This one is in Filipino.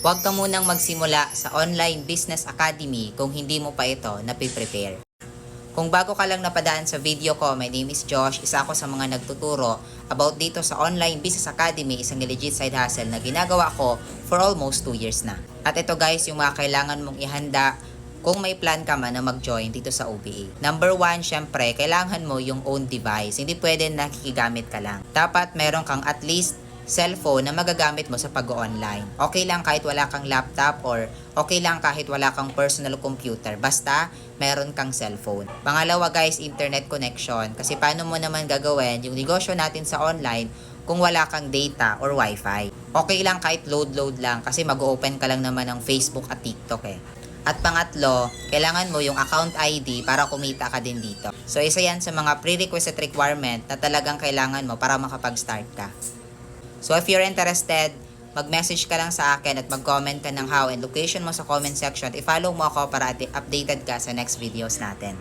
Huwag ka munang magsimula sa Online Business Academy kung hindi mo pa ito napiprepare. Kung bago ka lang napadaan sa video ko, my name is Josh. Isa ako sa mga nagtuturo about dito sa Online Business Academy, isang legit side hustle na ginagawa ko for almost 2 years na. At ito guys, yung mga kailangan mong ihanda kung may plan ka man na mag-join dito sa OBA. Number one, syempre, kailangan mo yung own device. Hindi pwede nakikigamit ka lang. Dapat meron kang at least cellphone na magagamit mo sa pag-online. Okay lang kahit wala kang laptop or okay lang kahit wala kang personal computer. Basta meron kang cellphone. Pangalawa guys, internet connection. Kasi paano mo naman gagawin yung negosyo natin sa online kung wala kang data or wifi. Okay lang kahit load-load lang kasi mag-open ka lang naman ng Facebook at TikTok eh. At pangatlo, kailangan mo yung account ID para kumita ka din dito. So isa yan sa mga prerequisite requirement na talagang kailangan mo para makapag-start ka. So if you're interested, mag-message ka lang sa akin at mag-comment ka ng how and location mo sa comment section. I-follow mo ako para updated ka sa next videos natin.